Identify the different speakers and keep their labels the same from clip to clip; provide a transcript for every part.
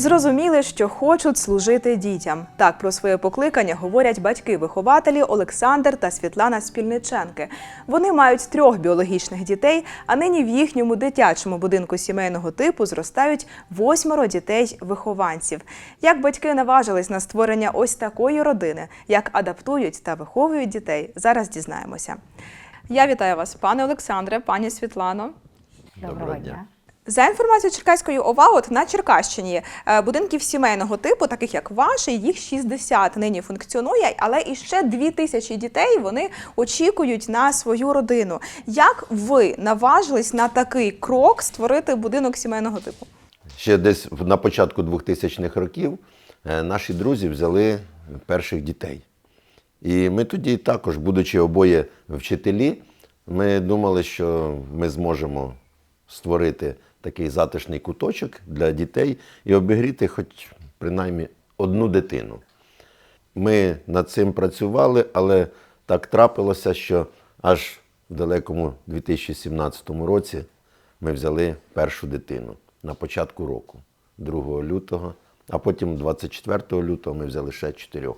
Speaker 1: Зрозуміли, що хочуть служити дітям. Так про своє покликання говорять батьки-вихователі Олександр та Світлана Спільниченки. Вони мають трьох біологічних дітей, а нині в їхньому дитячому будинку сімейного типу зростають восьмеро дітей-вихованців. Як батьки наважились на створення ось такої родини, як адаптують та виховують дітей, зараз дізнаємося. Я вітаю вас, пане Олександре, пані Світлано.
Speaker 2: Доброго дня.
Speaker 1: За інформацією Черкаської ОВА, от на Черкащині е, будинків сімейного типу, таких як ваш, їх 60 нині функціонує, але іще 2 тисячі дітей вони очікують на свою родину. Як ви наважились на такий крок створити будинок сімейного типу?
Speaker 2: Ще десь на початку 2000-х років е, наші друзі взяли перших дітей. І ми тоді також, будучи обоє вчителі, ми думали, що ми зможемо створити такий затишний куточок для дітей і обігріти хоч принаймні одну дитину. Ми над цим працювали, але так трапилося, що аж в далекому 2017 році ми взяли першу дитину на початку року, 2 лютого, а потім 24 лютого ми взяли ще чотирьох.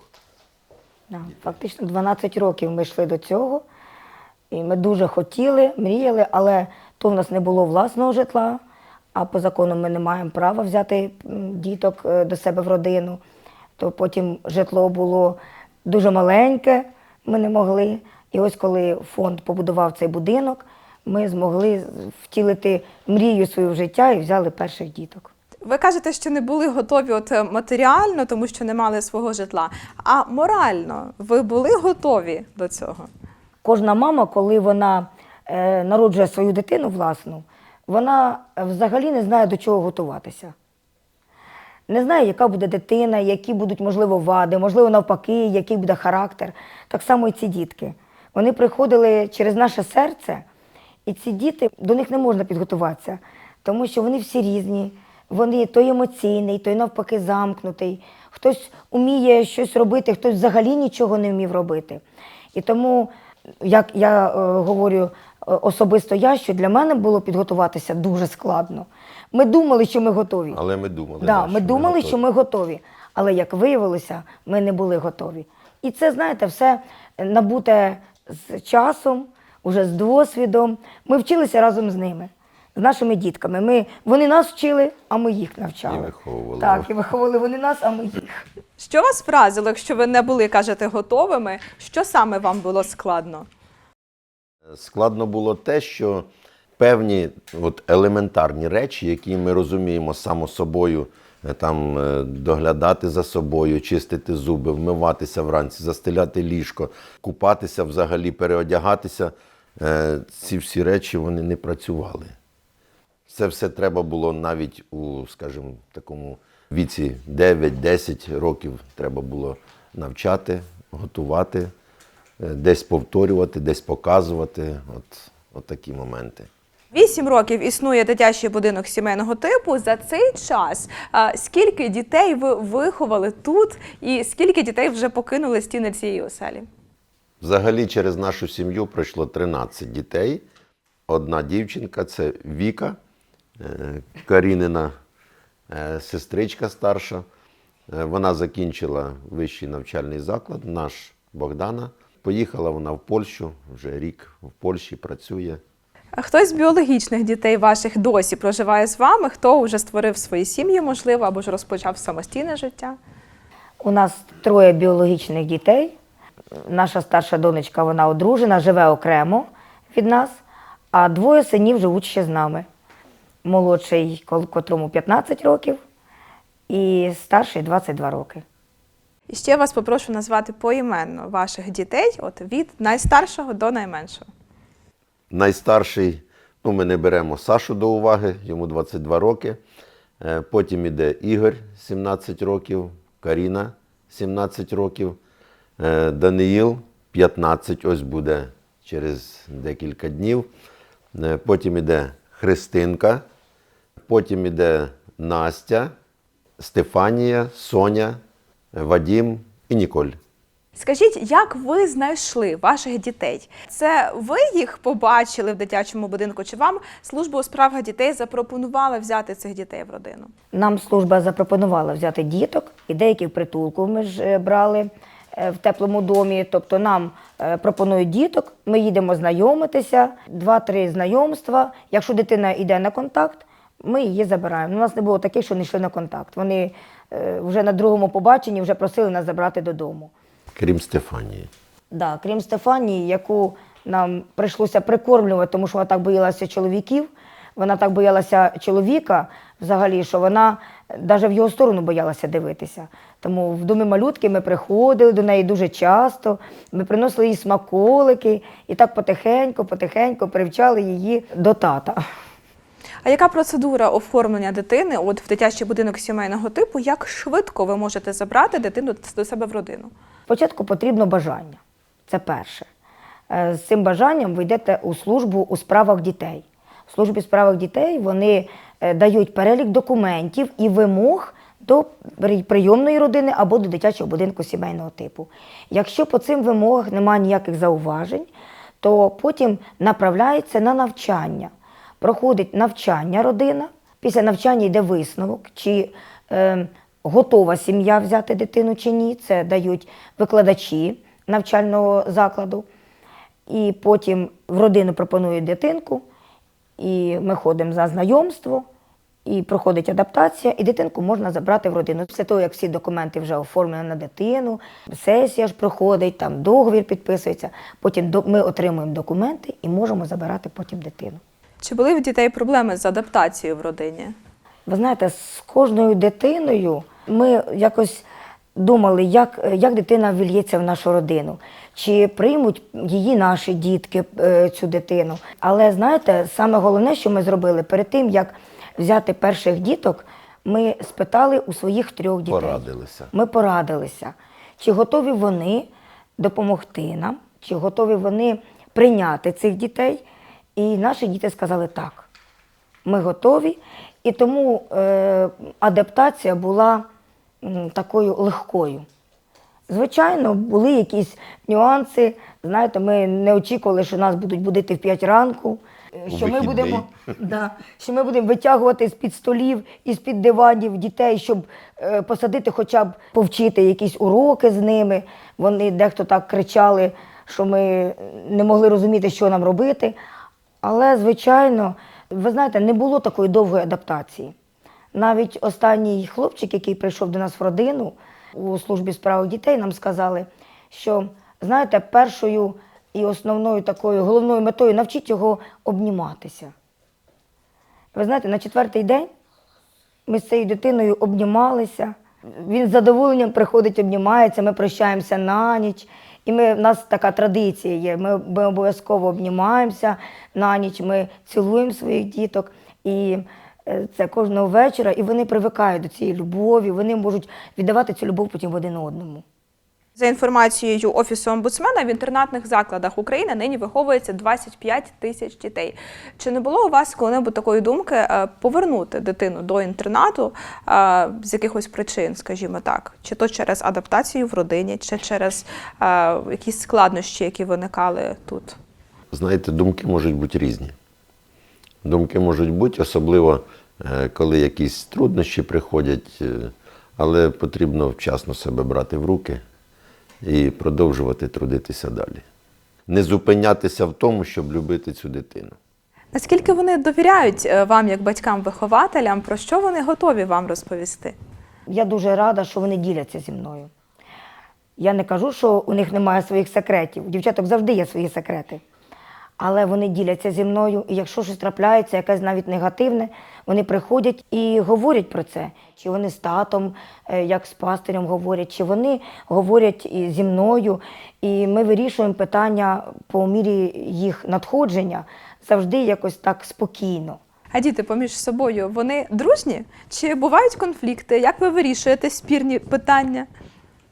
Speaker 3: Фактично 12 років ми йшли до цього. І ми дуже хотіли, мріяли, але то в нас не було власного житла, а по закону ми не маємо права взяти діток е, до себе в родину. То потім житло було дуже маленьке, ми не могли. І ось коли фонд побудував цей будинок, ми змогли втілити мрію свою в життя і взяли перших діток.
Speaker 1: Ви кажете, що не були готові от е, матеріально, тому що не мали свого житла. А морально ви були готові до цього?
Speaker 3: Кожна мама, коли вона е, народжує свою дитину власну, вона взагалі не знає, до чого готуватися. Не знає, яка буде дитина, які будуть, можливо, вади, можливо, навпаки, який буде характер. Так само і ці дітки. Вони приходили через наше серце, і ці діти, до них не можна підготуватися, тому що вони всі різні. Вони той емоційний, той навпаки замкнутий. Хтось вміє щось робити, хтось взагалі нічого не вмів робити. І тому, як я е, говорю особисто я, що для мене було підготуватися дуже складно. Ми думали, що ми готові.
Speaker 2: Але ми думали,
Speaker 3: Да, ми
Speaker 2: що
Speaker 3: думали,
Speaker 2: готові.
Speaker 3: що ми готові. Але як виявилося, ми не були готові. І це, знаєте, все набуте з часом, уже з досвідом. Ми вчилися разом з ними, з нашими дітками. Ми, вони нас вчили, а ми їх навчали.
Speaker 2: І виховували.
Speaker 3: Так, і виховували вони нас, а ми їх.
Speaker 1: Що вас вразило, якщо ви не були, кажете, готовими? Що саме вам було складно?
Speaker 2: Складно було те, що певні от, елементарні речі, які ми розуміємо само собою, е, там, е, доглядати за собою, чистити зуби, вмиватися вранці, застеляти ліжко, купатися взагалі, переодягатися, е, ці всі речі вони не працювали. Це все треба було навіть у, скажімо, такому віці 9-10 років треба було навчати, готувати, десь повторювати, десь показувати. От, от такі моменти.
Speaker 1: Вісім років існує дитячий будинок сімейного типу. За цей час скільки дітей ви виховали тут, і скільки дітей вже покинули стіни цієї оселі?
Speaker 2: Взагалі через нашу сім'ю пройшло 13 дітей. Одна дівчинка це Віка, е, Карінина е, сестричка старша. Е, Вона закінчила вищий навчальний заклад, наш Богдана. Поїхала вона в Польщу, вже рік в Польщі працює.
Speaker 1: А Хтось з біологічних дітей ваших досі проживає з вами, хто вже створив свої сім'ї, можливо, або ж розпочав самостійне життя?
Speaker 3: У нас троє біологічних дітей. Наша старша донечка, вона одружена, живе окремо від нас, а двоє синів живуть ще з нами. Молодший, котрому 15 років, і старший 22 роки.
Speaker 1: І ще вас попрошу назвати поіменно ваших дітей, от від найстаршого до найменшого.
Speaker 2: Найстарший, ну ми не беремо Сашу до уваги, йому 22 роки. Е, Потім іде Ігор, 17 років, Каріна, 17 років, е, Даниїл, 15, ось буде через декілька днів. Е, Потім іде Христинка, потім іде Настя, Стефанія, Соня, Вадім і Ніколь.
Speaker 1: Скажіть, як ви знайшли ваших дітей? Це ви їх побачили в дитячому будинку? Чи вам служба у справах дітей запропонувала взяти цих дітей в родину?
Speaker 3: Нам служба запропонувала взяти діток, і деякі притулку ми ж е, брали е, в теплому домі. Тобто нам е, пропонують діток, ми їдемо знайомитися, два-три знайомства. Якщо дитина йде на контакт, ми її забираємо. У нас не було таких, що не йшли на контакт. Вони е, вже на другому побаченні вже просили нас забрати додому.
Speaker 2: Крім Стефанії.
Speaker 3: Да, крім Стефанії, яку нам прийшлося прикормлювати, тому що вона так боялася чоловіків. Вона так боялася чоловіка взагалі, що вона навіть в його сторону боялася дивитися. Тому в домі малютки ми приходили до неї дуже часто, ми приносили їй смаколики і так потихеньку, потихеньку привчали її до тата.
Speaker 1: А яка процедура оформлення дитини от в дитячий будинок сімейного типу? Як швидко ви можете забрати дитину до себе в родину?
Speaker 3: Спочатку потрібно бажання. Це перше. Е, З цим бажанням ви йдете у службу у справах дітей. В службі у справах дітей вони е, дають перелік документів і вимог до прийомної родини або до дитячого будинку сімейного типу. Якщо по цим вимогах немає ніяких зауважень, то потім направляється на навчання. Проходить навчання родина. Після навчання йде висновок, чи е, готова сім'я взяти дитину чи ні. Це дають викладачі навчального закладу. І потім в родину пропонують дитинку, і ми ходимо за знайомство, і проходить адаптація, і дитинку можна забрати в родину. Після того, як всі документи вже оформлені на дитину, сесія ж проходить, там договір підписується. Потім ми отримуємо документи і можемо забирати потім дитину.
Speaker 1: Чи були в дітей проблеми з адаптацією в родині?
Speaker 3: Ви знаєте, з кожною дитиною ми якось думали, як, як дитина вільється в нашу родину, чи приймуть її наші дітки е, цю дитину. Але знаєте, саме головне, що ми зробили перед тим, як взяти перших діток, ми спитали у своїх трьох дітей.
Speaker 2: Порадилися.
Speaker 3: Ми порадилися, чи готові вони допомогти нам, чи готові вони прийняти цих дітей. І наші діти сказали так. Ми готові. І тому е, адаптація була м, такою легкою. Звичайно, були якісь нюанси. Знаєте, ми не очікували, що нас будуть будити в 5 ранку, е, що ми, будемо, да, що ми будемо витягувати з-під столів і з-під диванів дітей, щоб е, посадити, хоча б повчити якісь уроки з ними. Вони дехто так кричали, що ми не могли розуміти, що нам робити. Але, звичайно, ви знаєте, не було такої довгої адаптації. Навіть останній хлопчик, який прийшов до нас в родину у службі справ дітей, нам сказали, що знаєте, першою і основною такою головною метою навчіть його обніматися. Ви знаєте, на четвертий день ми з цією дитиною обнімалися. Він з задоволенням приходить, обнімається, ми прощаємося на ніч. І ми, в нас така традиція є. Ми, ми обов'язково обнімаємося на ніч, ми цілуємо своїх діток. І е, це кожного вечора, і вони привикають до цієї любові, вони можуть віддавати цю любов потім один одному.
Speaker 1: За інформацією Офісу омбудсмена, в інтернатних закладах України нині виховується 25 тисяч дітей. Чи не було у вас коли-небудь такої думки е, повернути дитину до інтернату е, з якихось причин, скажімо так? Чи то через адаптацію в родині, чи через е, якісь складнощі, які виникали тут?
Speaker 2: Знаєте, думки можуть бути різні. Думки можуть бути, особливо коли якісь труднощі приходять, але потрібно вчасно себе брати в руки і продовжувати трудитися далі. Не зупинятися в тому, щоб любити цю дитину.
Speaker 1: Наскільки вони довіряють е, вам, як батькам-вихователям, про що вони готові вам розповісти?
Speaker 3: Я дуже рада, що вони діляться зі мною. Я не кажу, що у них немає своїх секретів. У дівчаток завжди є свої секрети. Але вони діляться зі мною, і якщо щось трапляється, якесь навіть негативне, вони приходять і говорять про це. Чи вони з татом, е, як з пастирем говорять, чи вони говорять і зі мною, і ми вирішуємо питання по мірі їх надходження завжди якось так спокійно.
Speaker 1: А діти поміж собою вони дружні? Чи бувають конфлікти? Як ви вирішуєте спірні питання?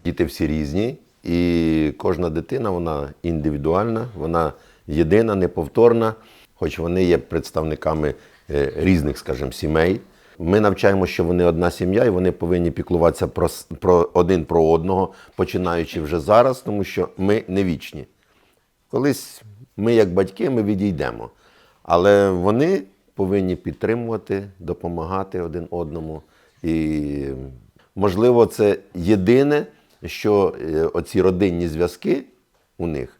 Speaker 2: Діти всі різні, і кожна дитина вона індивідуальна, вона єдина, неповторна, хоч вони є представниками е, різних, скажімо, сімей. Ми навчаємо, що вони одна сім'я, і вони повинні піклуватися про, про один про одного, починаючи вже зараз, тому що ми не вічні. Колись ми, як батьки, ми відійдемо. Але вони повинні підтримувати, допомагати один одному. І, можливо, це єдине, що е, оці родинні зв'язки у них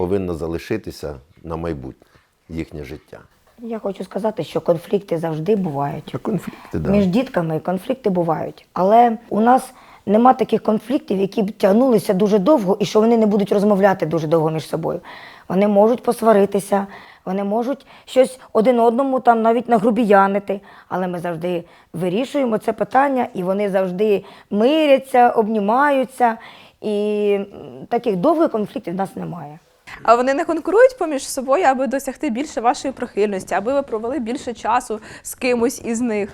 Speaker 2: повинно залишитися на майбутнє їхнє життя.
Speaker 3: Я хочу сказати, що конфлікти завжди бувають.
Speaker 2: Конфлікти, да.
Speaker 3: Між дітками конфлікти бувають. Але у нас нема таких конфліктів, які б тягнулися дуже довго і що вони не будуть розмовляти дуже довго між собою. Вони можуть посваритися, вони можуть щось один одному там навіть нагрубіянити, але ми завжди вирішуємо це питання, і вони завжди миряться, обнімаються. І таких довгих конфліктів в нас немає.
Speaker 1: А вони не конкурують поміж собою, аби досягти більше вашої прихильності, аби ви провели більше часу з кимось із них.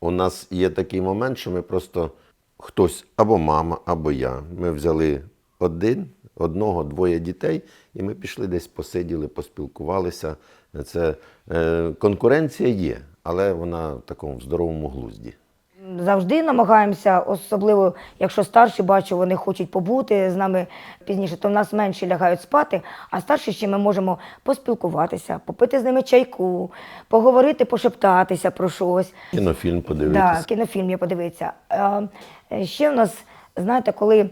Speaker 2: У нас є такий момент, що ми просто хтось або мама, або я. Ми взяли один, одного, двоє дітей, і ми пішли десь посиділи, поспілкувалися. Це е, конкуренція є, але вона в такому здоровому глузді.
Speaker 3: Завжди намагаємося, особливо якщо старші бачу, вони хочуть побути з нами пізніше, то в нас менші лягають спати, а старші ще ми можемо поспілкуватися, попити з ними чайку, поговорити, пошептатися про щось.
Speaker 2: Кінофільм
Speaker 3: Да,
Speaker 2: подивитися.
Speaker 3: кінофільм я подивитися. А, е, ще в нас, знаєте, коли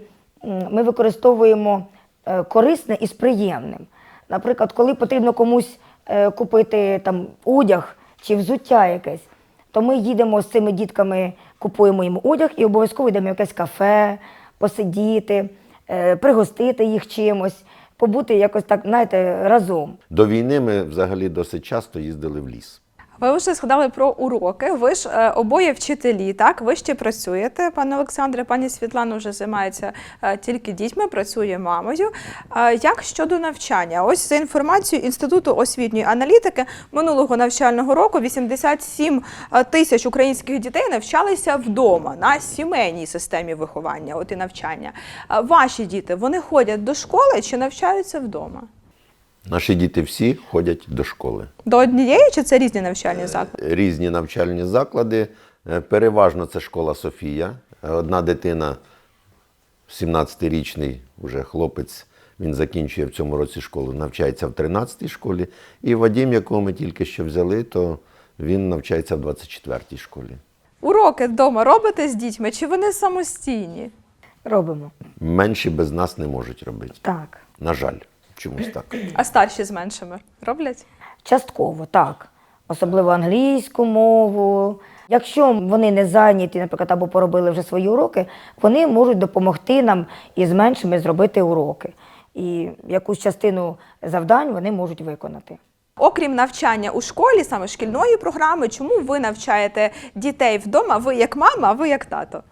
Speaker 3: ми використовуємо е, корисне із приємним. Наприклад, коли потрібно комусь е, купити там одяг чи взуття якесь, то ми їдемо з цими дітками, купуємо їм одяг і обов'язково йдемо в якесь кафе, посидіти, е, пригостити їх чимось, побути якось так, знаєте, разом.
Speaker 2: До війни ми взагалі досить часто їздили в ліс.
Speaker 1: Ви вже згадали про уроки. Ви ж е, обоє вчителі, так? Ви ще працюєте, пане Олександре, пані Світлана вже займається е, тільки дітьми, працює мамою. Е, як щодо навчання? Ось за інформацією Інституту освітньої аналітики минулого навчального року 87 тисяч українських дітей навчалися вдома на сімейній системі виховання, от і навчання. Ваші діти вони ходять до школи чи навчаються вдома?
Speaker 2: Наші діти всі ходять до школи.
Speaker 1: До однієї чи це різні навчальні заклади?
Speaker 2: різні навчальні заклади. Е, Переважно це школа Софія. Е, Одна дитина, 17-річний вже хлопець, він закінчує в цьому році школу, навчається в 13-й школі. І Вадим, якого ми тільки що взяли, то він навчається в 24-й школі.
Speaker 1: Уроки вдома робите з дітьми, чи вони самостійні?
Speaker 3: Робимо.
Speaker 2: Менші без нас не можуть робити.
Speaker 3: Так.
Speaker 2: На жаль, чомусь так.
Speaker 1: А старші з меншими роблять?
Speaker 3: Частково, так. Особливо англійську мову. Якщо вони не зайняті, наприклад, або поробили вже свої уроки, вони можуть допомогти нам із меншими зробити уроки. І якусь частину завдань вони можуть виконати.
Speaker 1: Окрім навчання у школі, саме шкільної програми, чому ви навчаєте дітей вдома? Ви як мама, а ви як тато?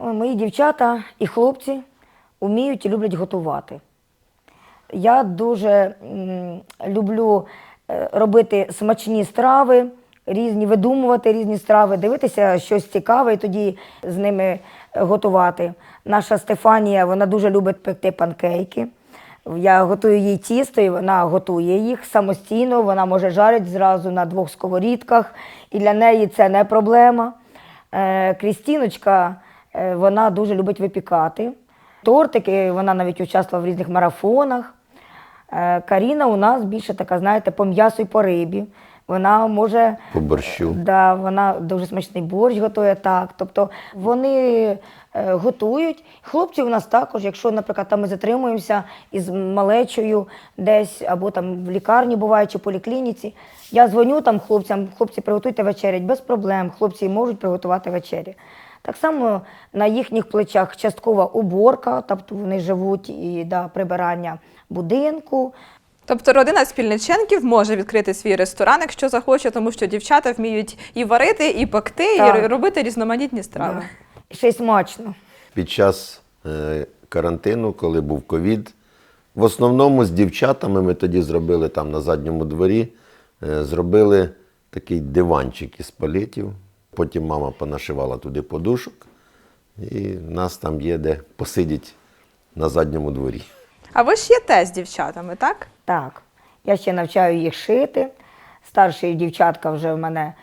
Speaker 3: Мої дівчата і хлопці вміють і люблять готувати. Я дуже люблю е, робити смачні страви, різні, видумувати різні страви, дивитися щось цікаве і тоді з ними е, готувати. Наша Стефанія вона дуже любить пекти панкейки. Я готую їй тісто, і вона готує їх самостійно. Вона може жарити зразу на двох сковорідках, і для неї це не проблема. Е, Крістіночка, вона дуже любить випікати. Тортики, вона навіть участвувала в різних марафонах. Е, Каріна у нас більше така, знаєте, по м'ясу і по рибі. Вона може
Speaker 2: По борщу.
Speaker 3: Да, вона дуже смачний борщ готує так. Тобто вони е, готують. Хлопці у нас також, якщо, наприклад, там ми затримуємося із малечою десь або там в лікарні буває, чи в поліклініці. Я дзвоню там хлопцям, хлопці, приготуйте вечерять без проблем. Хлопці можуть приготувати вечері. Так само на їхніх плечах часткова уборка, тобто вони живуть і да, прибирання будинку.
Speaker 1: Тобто родина Спільниченків може відкрити свій ресторан, якщо захоче, тому що дівчата вміють і варити, і пекти,
Speaker 3: Так.
Speaker 1: і робити різноманітні страви.
Speaker 3: Да. Ще й смачно.
Speaker 2: Під час е, карантину, коли був ковід, в основному з дівчатами ми тоді зробили там на задньому дворі, е, зробили такий диванчик із палетів. Потім мама понашивала туди подушок, і нас там є де посидіти на задньому дворі.
Speaker 1: А ви ж єте з дівчатами, так?
Speaker 3: Так, я ще навчаю їх шити. Старші дівчатка вже в мене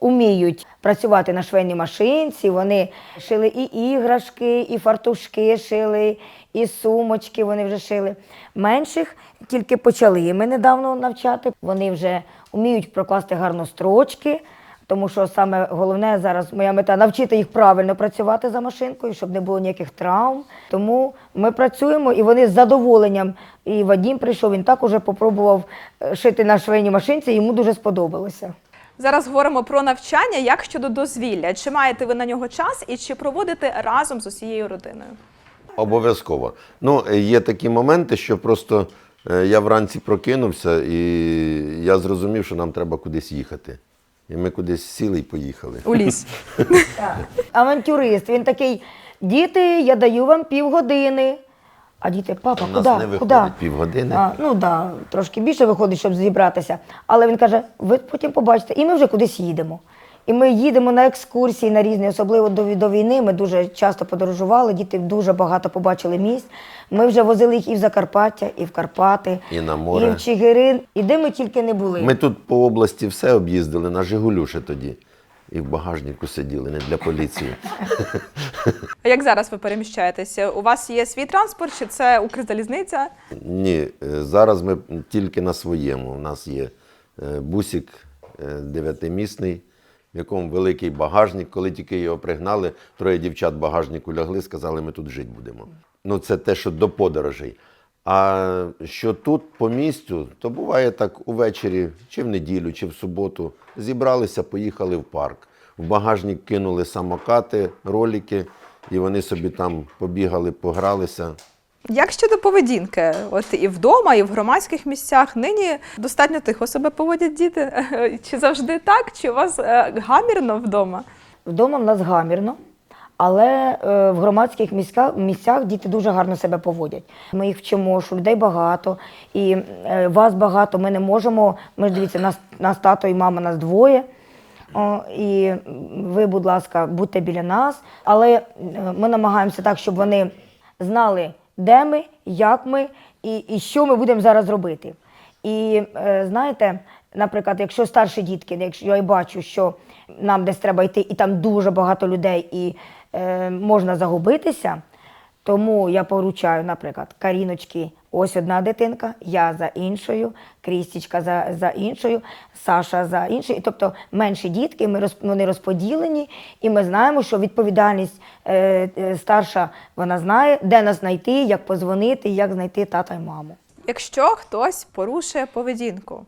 Speaker 3: уміють працювати на швейній машинці. Вони шили і іграшки, і фартушки шили, і сумочки вони вже шили. Менших тільки почали ми недавно навчати. Вони вже вміють прокласти гарно строчки. Тому що саме головне зараз моя мета навчити їх правильно працювати за машинкою, щоб не було ніяких травм. Тому ми працюємо і вони з задоволенням. І Вадім прийшов, він так уже попробував е, шити на швейній машинці, йому дуже сподобалося.
Speaker 1: Зараз говоримо про навчання. Як щодо дозвілля? Чи маєте ви на нього час і чи проводите разом з усією родиною?
Speaker 2: Обов'язково. Ну, є такі моменти, що просто е, я вранці прокинувся і я зрозумів, що нам треба кудись їхати. І ми кудись сіли і поїхали.
Speaker 1: У ліс.
Speaker 3: Авантюрист, він такий: діти, я даю вам півгодини. А діти, папа,
Speaker 2: У нас
Speaker 3: куди?
Speaker 2: не виходить
Speaker 3: куди?
Speaker 2: півгодини.
Speaker 3: А, ну так, да, трошки більше виходить, щоб зібратися. Але він каже: ви потім побачите, і ми вже кудись їдемо. І ми їдемо на екскурсії на різні, особливо до, до війни. Ми дуже часто подорожували, діти дуже багато побачили місць. Ми вже возили їх і в Закарпаття, і в Карпати,
Speaker 2: І на море.
Speaker 3: і в Чигирин, і де ми тільки не були.
Speaker 2: Ми тут по області все об'їздили на Жигулю ще тоді. І в багажнику сиділи, не для поліції.
Speaker 1: А як зараз ви переміщаєтеся? У вас є свій транспорт, чи це Укрзалізниця?
Speaker 2: Ні, е, зараз ми тільки на своєму. У нас є е, бусик е, дев'ятимісний, в якому великий багажник. Коли тільки його пригнали, троє дівчат багажнику лягли, сказали, ми тут жити будемо. Ну, це те, що до подорожей. А що тут по місцю, то буває так увечері, чи в неділю, чи в суботу. Зібралися, поїхали в парк. В багажник кинули самокати, ролики, і вони собі там побігали, погралися.
Speaker 1: Як щодо поведінки? От і вдома, і в громадських місцях нині достатньо тихо себе поводять діти. Чи завжди так? Чи у вас е, гамірно вдома?
Speaker 3: Вдома в нас гамірно, але е, в громадських місцях, місцях діти дуже гарно себе поводять. Ми їх вчимо, що людей багато, і е, вас багато. Ми не можемо. Ми ж дивіться, нас, нас тато і мама, нас двоє. О, і ви, будь ласка, будьте біля нас. Але ми намагаємося так, щоб вони знали, де ми, як ми і, і що ми будемо зараз робити. І е, знаєте, наприклад, якщо старші дітки, якщо я бачу, що нам десь треба йти, і там дуже багато людей, і е, можна загубитися, тому я поручаю, наприклад, Каріночки, ось одна дитинка, я за іншою, Крістічка за, за іншою, Саша за іншою. Тобто менші дітки, ми роз, вони розподілені, і ми знаємо, що відповідальність е, е, старша вона знає, де нас знайти, як позвонити, як знайти тата і маму.
Speaker 1: Якщо хтось порушує поведінку,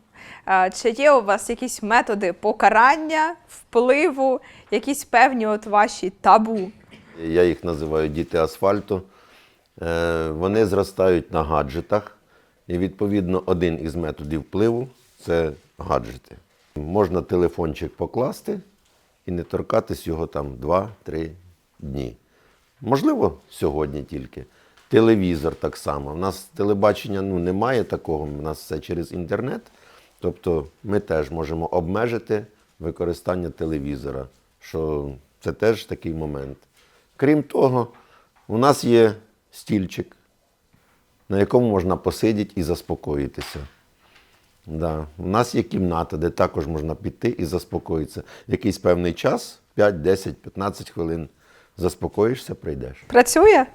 Speaker 1: чи є у вас якісь методи покарання, впливу, якісь певні от ваші табу?
Speaker 2: Я їх називаю діти асфальту. Е, Вони зростають на гаджетах. І відповідно один із методів впливу це гаджети. Можна телефончик покласти і не торкатись його там 2-3 дні. Можливо, сьогодні тільки. Телевізор так само. У нас телебачення ну, немає такого, у нас все через інтернет. Тобто ми теж можемо обмежити використання телевізора, що це теж такий момент. Крім того, у нас є стільчик, на якому можна посидіти і заспокоїтися. Да. У нас є кімната, де також можна піти і заспокоїтися. Якийсь певний час, 5, 10, 15 хвилин, заспокоїшся, прийдеш.
Speaker 1: Працює?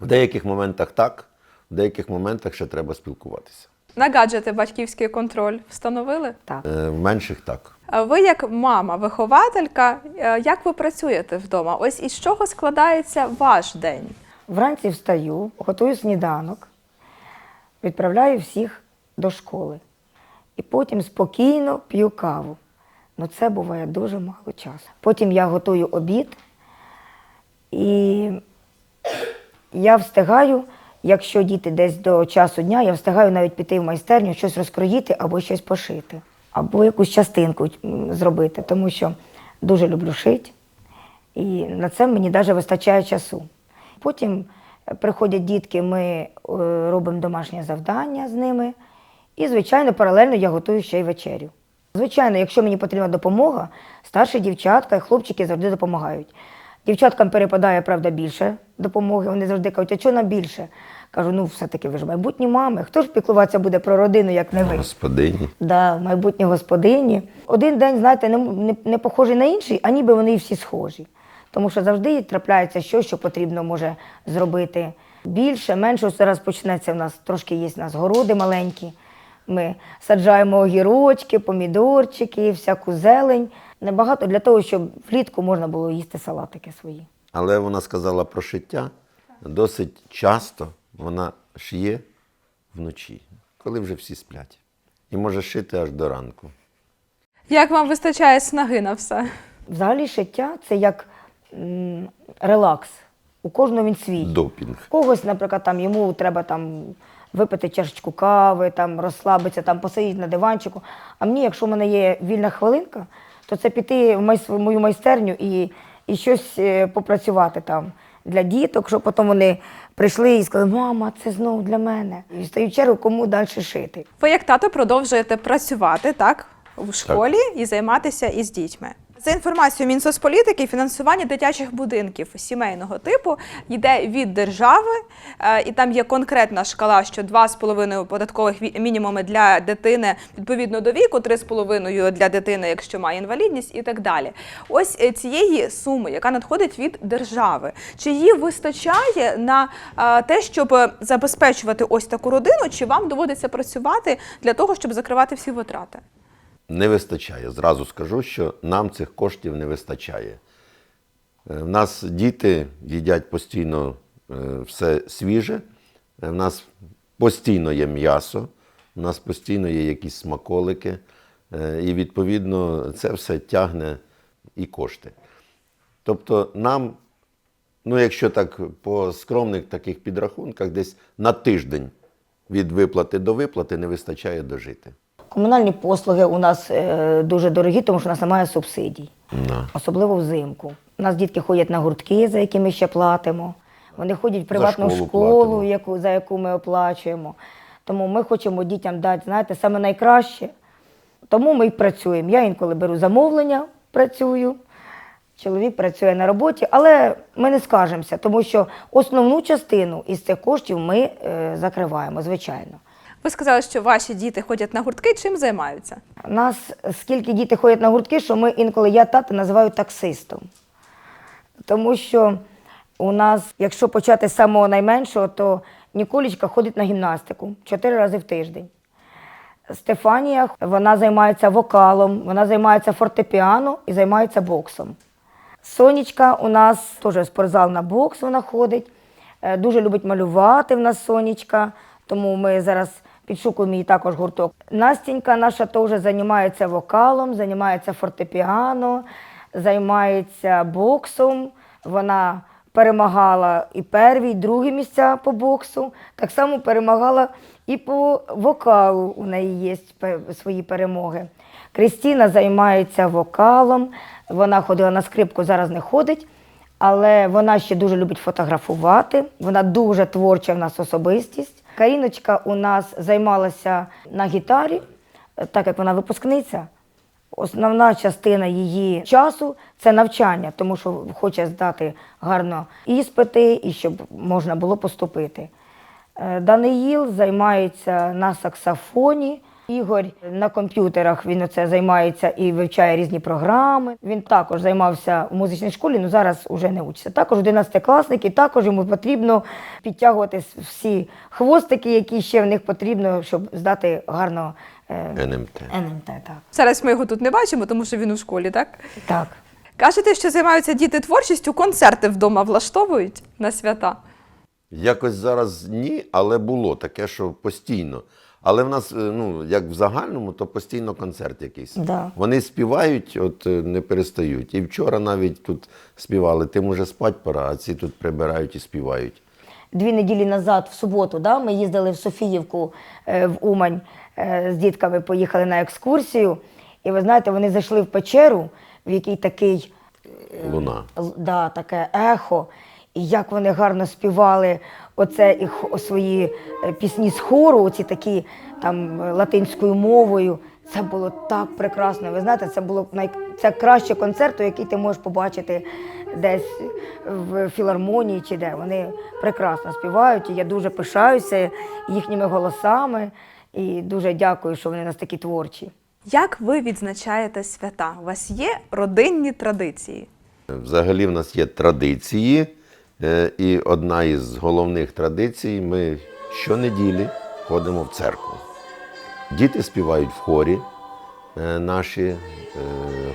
Speaker 2: В деяких моментах так, в деяких моментах ще треба спілкуватися.
Speaker 1: На гаджети батьківський контроль встановили?
Speaker 3: Так.
Speaker 2: Е, В менших так.
Speaker 1: А Ви як мама, вихователька, е, як ви працюєте вдома? Ось із чого складається ваш день?
Speaker 3: Вранці встаю, готую сніданок, відправляю всіх до школи. І потім спокійно п'ю каву. Ну це буває дуже мало часу. Потім я готую обід, і я встигаю, якщо діти десь до часу дня, я встигаю навіть піти в майстерню, щось розкроїти або щось пошити, або якусь частинку зробити, тому що дуже люблю шити. І на це мені навіть вистачає часу. Потім е, приходять дітки, ми е, робимо домашнє завдання з ними. І, звичайно, паралельно я готую ще й вечерю. Звичайно, якщо мені потрібна допомога, старші дівчатка і хлопчики завжди допомагають. Дівчаткам перепадає, правда, більше допомоги. Вони завжди кажуть, а чого нам більше? Кажу, ну все-таки ви ж майбутні мами. Хто ж піклуватися буде про родину, як не ви?
Speaker 2: Господині.
Speaker 3: Да, майбутні господині. Один день, знаєте, не, не, не похожий на інший, а ніби вони всі схожі. Тому що завжди трапляється щось, що потрібно може зробити більше, менше. Ось зараз почнеться в нас трошки є в нас городи маленькі. Ми саджаємо огірочки, помідорчики, всяку зелень. Небагато для того, щоб влітку можна було їсти салатики свої.
Speaker 2: Але вона сказала про шиття. Досить часто вона шиє вночі, коли вже всі сплять. І може шити аж до ранку.
Speaker 1: Як вам вистачає снаги на все?
Speaker 3: Взагалі шиття це як м, релакс. У кожного він свій.
Speaker 2: Допінг.
Speaker 3: Когось, наприклад, там йому треба там випити чашечку кави, там розслабитися, там посидіти на диванчику. А мені, якщо в мене є вільна хвилинка, то це піти в майс- в мою майстерню і, і щось е, попрацювати там для діток, щоб потім вони прийшли і сказали, мама, це знову для мене. І стаю чергу, кому далі шити.
Speaker 1: Ви як тато продовжуєте працювати так в школі і займатися із дітьми. За інформацією Мінсоцполітики, фінансування дитячих будинків сімейного типу йде від держави, е, і там є конкретна шкала, що 2,5 податкових мінімуми для дитини відповідно до віку, 3,5 для дитини, якщо має інвалідність, і так далі. Ось е, цієї суми, яка надходить від держави, чи її вистачає на е, те, щоб забезпечувати ось таку родину, чи вам доводиться працювати для того, щоб закривати всі витрати?
Speaker 2: Не вистачає. Зразу скажу, що нам цих коштів не вистачає. Е, В нас діти їдять постійно е, все свіже, Е, в нас постійно є м'ясо, в нас постійно є якісь смаколики, і відповідно це все тягне і кошти. Тобто нам, ну якщо так по скромних таких підрахунках, десь на тиждень від виплати до виплати не вистачає дожити.
Speaker 3: Комунальні послуги у нас е, дуже дорогі, тому що у нас немає субсидій.
Speaker 2: Да.
Speaker 3: особливо взимку. У нас дітки ходять на гуртки, за які ми ще платимо. Вони ходять в приватну
Speaker 2: школу
Speaker 3: школу, яку, за яку ми оплачуємо. Тому ми хочемо дітям дати, знаєте, саме найкраще. Тому ми й працюємо. Я інколи беру замовлення, працюю. Чоловік працює на роботі, але ми не скажемося, тому що основну частину із цих коштів ми е, закриваємо, звичайно.
Speaker 1: Ви сказали, що ваші діти ходять на гуртки. Чим займаються?
Speaker 3: У нас скільки діти ходять на гуртки, що ми інколи я тата називаю таксистом. Тому що у нас, якщо почати з самого найменшого, то Ніколічка ходить на гімнастику чотири рази в тиждень. Стефанія вона займається вокалом, вона займається фортепіано і займається боксом. Сонечка у нас теж спортзал на бокс вона ходить. Е, Дуже любить малювати в нас Сонечка, тому ми зараз підшукуємо її також гурток. Настінька наша теж займається вокалом, займається фортепіано, займається боксом. Вона перемагала і перві, і другі місця по боксу. Так само перемагала і по вокалу. У неї є свої перемоги. Крістіна займається вокалом. Вона ходила на скрипку, зараз не ходить. Але вона ще дуже любить фотографувати. Вона дуже творча в нас особистість. Каріночка у нас займалася на гітарі, так як вона випускниця. Основна частина її часу це навчання, тому що хоче здати гарно іспити і щоб можна було поступити. Е, Даниїл займається на саксофоні. Ігор на комп'ютерах він оце займається і вивчає різні програми. Він також займався в музичній школі, але зараз вже не учиться. Також 11 класник, і також йому потрібно підтягувати всі хвостики, які ще в них потрібно, щоб здати гарно е,
Speaker 2: НМТ.
Speaker 3: НМТ. Так.
Speaker 1: Зараз ми його тут не бачимо, тому що він у школі, так?
Speaker 3: так.
Speaker 1: Кажете, що займаються діти творчістю, концерти вдома влаштовують на свята.
Speaker 2: Якось зараз ні, але було таке, що постійно. Але в нас, е, ну, як в загальному, то постійно концерт якийсь.
Speaker 3: Да.
Speaker 2: Вони співають, от е, не перестають. І вчора навіть тут співали, тим уже спать пора, а ці тут прибирають і співають.
Speaker 3: Дві неділі назад, в суботу, да, ми їздили в Софіївку е, в Умань з дітками, поїхали на екскурсію. І ви знаєте, вони зайшли в печеру, в якій такий
Speaker 2: Луна.
Speaker 3: Да, таке ехо. І як вони гарно співали оце і х- свої е, пісні з хору, оці такі там е, латинською мовою. Це було так прекрасно. Ви знаєте, це було най... це краще концерту, який ти можеш побачити десь в філармонії чи де. Вони прекрасно співають. І я дуже пишаюся їхніми голосами і дуже дякую, що вони нас такі творчі.
Speaker 1: Як ви відзначаєте свята? У вас є родинні традиції?
Speaker 2: Взагалі в нас є традиції, і одна із головних традицій ми щонеділі ходимо в церкву. Діти співають в хорі е, наші. е,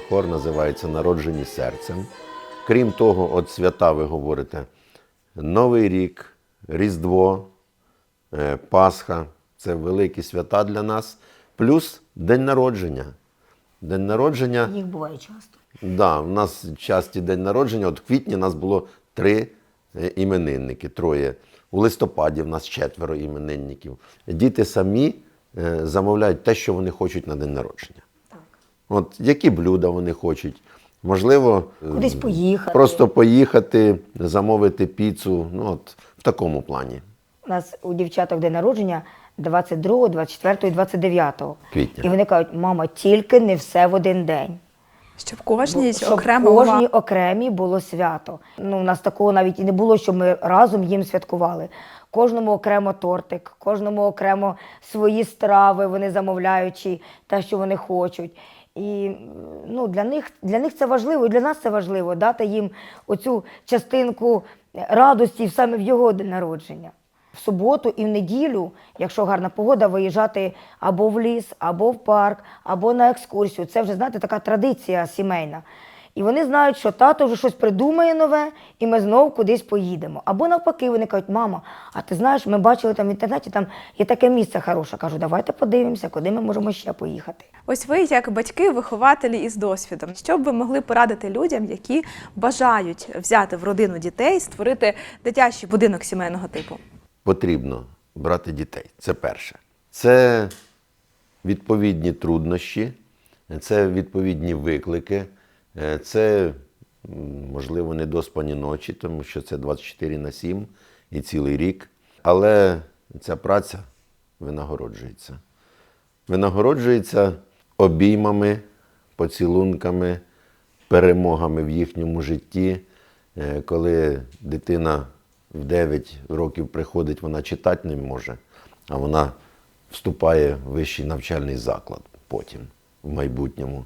Speaker 2: Хор називається Народжені серцем. Крім того, от свята ви говорите Новий рік, Різдво, е, Пасха це великі свята для нас, плюс День народження. День народження.
Speaker 3: Їх буває часто.
Speaker 2: Да, у нас часті день народження. От в квітні нас було три е, іменинники, троє. У листопаді в нас четверо іменинників. Діти самі е, замовляють те, що вони хочуть на день народження. От які блюда вони хочуть. Можливо, е,
Speaker 3: Кудись поїхати.
Speaker 2: просто поїхати, замовити піцу. Ну, от в такому плані.
Speaker 3: У нас у дівчаток день народження 22, 24 і 29.
Speaker 2: Квітня.
Speaker 3: І вони кажуть, мама, тільки не все в один день.
Speaker 1: Щоб кожній
Speaker 3: Щоб
Speaker 1: окремо
Speaker 3: кожній окремі було свято. Ну, у нас такого навіть і не було, що ми разом їм святкували. Кожному окремо тортик, кожному окремо свої страви, вони замовляючи те, що вони хочуть. І ну, для, них, для них це важливо, і для нас це важливо дати їм оцю частинку радості саме в його день народження. В суботу і в неділю, якщо гарна погода, виїжджати або в ліс, або в парк, або на екскурсію. Це вже, знаєте, така традиція сімейна. І вони знають, що тато вже щось придумає нове, і ми знову кудись поїдемо. Або навпаки, вони кажуть, мама, а ти знаєш, ми бачили там в інтернеті, там є таке місце хороше. Кажу, давайте подивимося, куди ми можемо ще поїхати.
Speaker 1: Ось ви, як батьки, вихователі із досвідом, що б ви могли порадити людям, які бажають взяти в родину дітей, створити дитячий будинок сімейного типу?
Speaker 2: Потрібно брати дітей. Це перше. Це відповідні труднощі, це відповідні виклики, е, це, можливо, недоспані ночі, тому що це 24 на 7 і цілий рік. Але ця праця винагороджується. Винагороджується обіймами, поцілунками, перемогами в їхньому житті. Е, Коли дитина в 9 років приходить, вона читати не може, а вона вступає в вищий навчальний заклад потім, в майбутньому.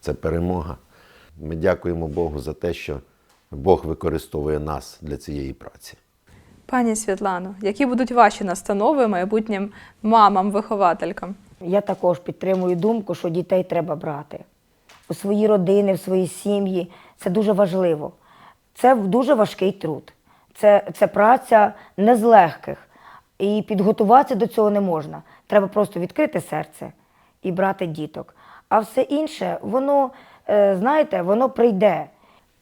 Speaker 2: Це перемога. Ми дякуємо Богу за те, що Бог використовує нас для цієї праці.
Speaker 1: Пані Світлано, які будуть ваші настанови майбутнім мамам-вихователькам?
Speaker 3: Я також підтримую думку, що дітей треба брати у свої родини, в свої сім'ї. Це дуже важливо. Це дуже важкий труд. Це, це праця не з легких. І підготуватися до цього не можна. Треба просто відкрити серце і брати діток. А все інше, воно, е, знаєте, воно прийде.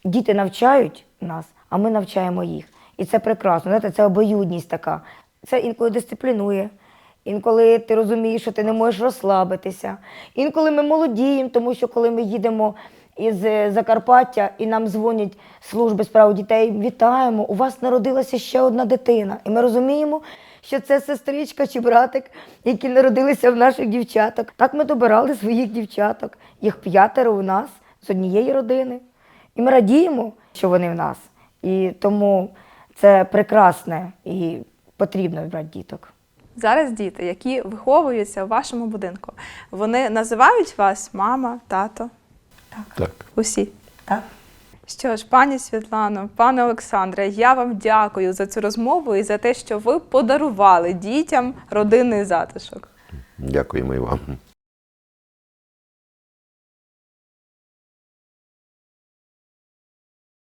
Speaker 3: Діти навчають нас, а ми навчаємо їх. І це прекрасно. Знаєте, це обоюдність така. Це інколи дисциплінує. Інколи ти розумієш, що ти не можеш розслабитися. Інколи ми молодіємо, тому що коли ми їдемо із е, Закарпаття і нам дзвонять служби справ дітей, вітаємо, у вас народилася ще одна дитина. І ми розуміємо, що це сестричка чи братик, які народилися в наших дівчаток. Так ми добирали своїх дівчаток. Їх п'ятеро у нас з однієї родини. І ми радіємо, що вони в нас. І тому це прекрасне і потрібно брати діток.
Speaker 1: Зараз діти, які виховуються в вашому будинку, вони називають вас мама, тато,
Speaker 2: Так.
Speaker 1: усі.
Speaker 3: Так?
Speaker 1: Що ж, пані Світлано, пане Олександре, я вам дякую за цю розмову і за те, що ви подарували дітям родинний затишок.
Speaker 2: Дякуємо і вам.